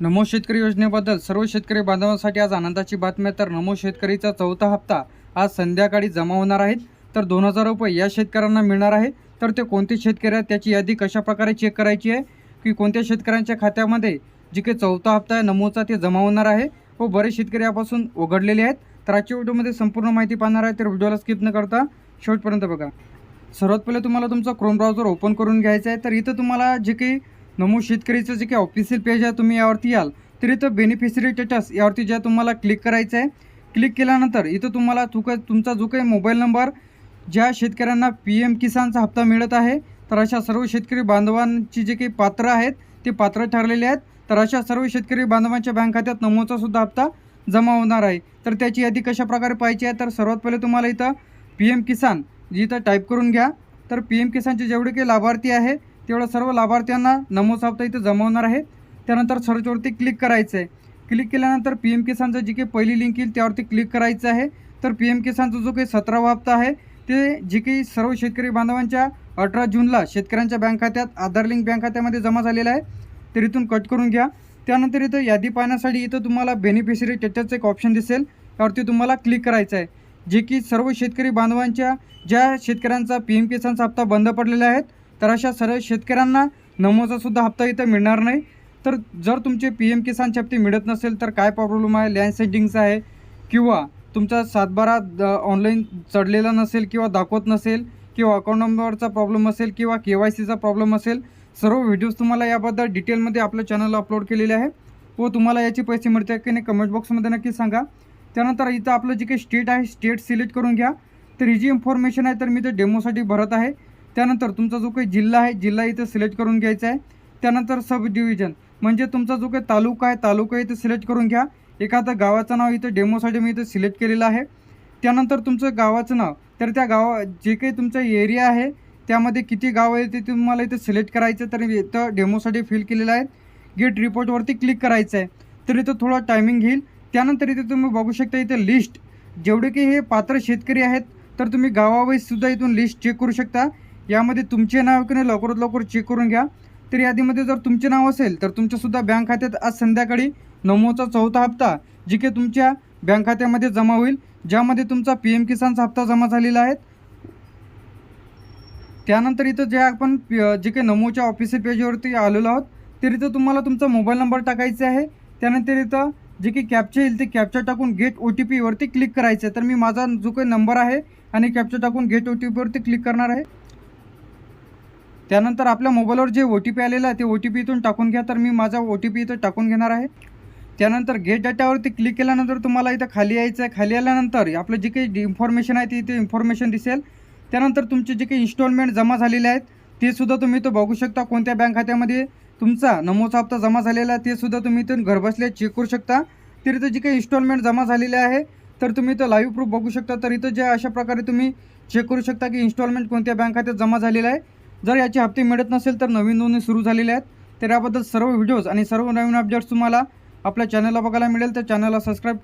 नमो शेतकरी योजनेबद्दल सर्व शेतकरी बांधवांसाठी आज आनंदाची बातमी आहे. तर नमो शेतकरीचा चौथा हप्ता आज संध्याकाळी जमा होणार आहेत तर दोन हजार रुपये या शेतकऱ्यांना मिळणार आहे. तर ते कोणते शेतकरी आहेत त्याची यादी कशा प्रकारे चेक करायची आहे? की कोणत्या शेतकऱ्यांच्या खात्यामध्ये जी काही चौथा हप्ता आहे नमोचा ते जमा होणार आहे? व बरेच शेतकरी यापासून उघडलेले आहेत. तर आजच्या व्हिडिओमध्ये संपूर्ण माहिती पाहणार आहे. तर व्हिडिओला स्किप न करता शेवटपर्यंत बघा. सर्वात पहिले तुम्हाला तुमचा क्रोम ब्राउझर ओपन करून घ्यायचा आहे. तर इथं तुम्हाला जे काही नमो शेतकरीचं जे काही ऑफिशियल पेज आहे तुम्ही यावरती याल. तर इथं बेनिफिशरी स्टेटस यावरती ज्या तुम्हाला क्लिक करायचं आहे क्लिक केल्यानंतर इथं तुम्हाला तुका तुमचा जो काही मोबाईल नंबर ज्या शेतकऱ्यांना पी एम किसानचा हप्ता मिळत आहे तर अशा सर्व शेतकरी बांधवांची जे काही पात्र आहेत ते पात्र ठरलेले आहेत. तर अशा सर्व शेतकरी बांधवांच्या बँक खात्यात नमोचा सुद्धा हप्ता जमा होणार आहे. तर त्याची यादी कशा प्रकारे पाहिजे आहे तर सर्वात पहिले तुम्हाला इथं पी एम किसान इथं टाईप करून घ्या. तर पी एम किसानचे जेवढे काही लाभार्थी आहे तेवढ्या सर्व लाभार्थ्यांना नमो साप्ता इथं जमा होणार आहे. त्यानंतर सर्चवरती क्लिक करायचं आहे क्लिक केल्यानंतर पी एम किसानचं जी काही पहिली लिंक येईल त्यावरती क्लिक करायचं आहे. तर पी एम किसानचा जो काही सतरावा हप्ता आहे ते जे काही सर्व शेतकरी बांधवांच्या अठरा जूनला शेतकऱ्यांच्या बँक खात्यात आधार लिंक बँक खात्यामध्ये जमा झालेला आहे. तर इथून कट करून घ्या. त्यानंतर इथं यादी पाहण्यासाठी इथं तुम्हाला बेनिफिशरी स्टेटसचं एक ऑप्शन दिसेल. त्यावरती तुम्हाला क्लिक करायचं आहे जे की सर्व शेतकरी बांधवांच्या ज्या शेतकऱ्यांचा पी एम किसानचा हप्ता बंद पडलेला आहेत तर अशा सर्व शेतकऱ्यांना नमोचासुद्धा हप्ता इथं मिळणार नाही. तर जर तुमचे पी एम किसान हप्ते मिळत नसेल तर काय प्रॉब्लेम आहे? लँड सेटिंगचा आहे किंवा तुमचा सातबारा ऑनलाईन चढलेला नसेल किंवा दाखवत नसेल किंवा अकाउंट नंबरचा प्रॉब्लेम असेल किंवा के वाय सीचा प्रॉब्लेम असेल सर्व व्हिडिओज तुम्हाला याबद्दल डिटेलमध्ये आपल्या चॅनलला अपलोड केलेले आहे व तुम्हाला याचे पैसे मिळते की नाही कमेंट बॉक्समध्ये नक्की सांगा. त्यानंतर इथं आपलं जे काही स्टेट आहे स्टेट सिलेक्ट करून घ्या. तर ही जी इन्फॉर्मेशन आहे तर मी ते डेमोसाठी भरत आहे. त्यानंतर तुमचा जो काही जिल्हा आहे जिल्हा इथं सिलेक्ट करून घ्यायचा आहे. त्यानंतर सब डिव्हिजन म्हणजे तुमचा जो काही तालुका आहे तालुका इथं सिलेक्ट करून घ्या. एखादं गावाचं नाव इथं डेमोसाठी मी इथं सिलेक्ट केलेलं आहे. त्यानंतर तुमचं गावाचं नाव. तर त्या गावा जे काही तुमचा एरिया आहे त्यामध्ये किती गाव आहे ते तुम्हाला इथं सिलेक्ट करायचं तर इथं डेमोसाठी फिल केलेलं आहे. गेट रिपोर्टवरती क्लिक करायचं आहे. तर इथं थोडा टायमिंग घेईल. त्यानंतर इथे तुम्ही बघू शकता इथं लिस्ट जेवढे की हे पात्र शेतकरी आहेत तर तुम्ही गावावाईजसुद्धा इथून लिस्ट चेक करू शकता. यामध्ये तुमचे नाव की नाही लवकरात लवकर चेक करून घ्या. तर यादीमध्ये जर तुमचे नाव असेल तर तुमच्यासुद्धा बँक खात्यात आज संध्याकाळी नमोचा चौथा हप्ता जी काही तुमच्या बँक खात्यामध्ये जमा होईल ज्यामध्ये तुमचा पी एम किसानचा हप्ता जमा झालेला आहे. त्यानंतर इथं जे आपण जे काही नमोच्या ऑफिशियल पेजवरती आलेलो आहोत तर इथं तुम्हाला तुमचा मोबाईल नंबर टाकायचा आहे. त्यानंतर इथं जे काही कॅप्चा येईल ते कॅप्चा टाकून गेट ओ टी पीवरती क्लिक करायचं आहे. तर मी माझा जो काही नंबर आहे आणि कॅप्चा टाकून गेट ओ टी पीवरती क्लिक करणार आहे. त्यानंतर आपल्या मोबाईलवर जे ओ टी पी आलेलं आहे ते ओ टी पी इथून टाकून घ्या. तर मी माझा ओ टी पी इथं टाकून घेणार आहे. त्यानंतर गेट डाटावरती क्लिक केल्यानंतर तुम्हाला इथं खाली यायचं आहे. खाली आल्यानंतर आपलं जे काही इन्फॉर्मेशन आहे ती इथे इन्फॉर्मेशन दिसेल. त्यानंतर तुमचे जे काही इन्स्टॉलमेंट जमा झालेले आहेत ते सुद्धा तुम्ही इथं बघू शकता. कोणत्या बँक खात्यामध्ये तुमचा नमोचा हप्ता जमा झालेला आहे ते सुद्धा तुम्ही इथून घरबसल्या चेक करू शकता. तर इथं जे काही इन्स्टॉलमेंट जमा झालेले आहे तर तुम्ही इथं लाईव्ह प्रूफ बघू शकता. तर इथं जे अशा प्रकारे तुम्ही चेक करू शकता की इन्स्टॉलमेंट कोणत्या बँक खात्यात जमा झालेला आहे. जर याचे हप्ते मिळत नसेल तर नवीन नोंदणी सुरू झालेल्या आहेत. तर याबद्दल सर्व व्हिडिओज आणि सर्व नवीन अपडेट्स तुम्हाला आपल्या चॅनलला बघायला मिळेल. तर चॅनलला सबस्क्राईब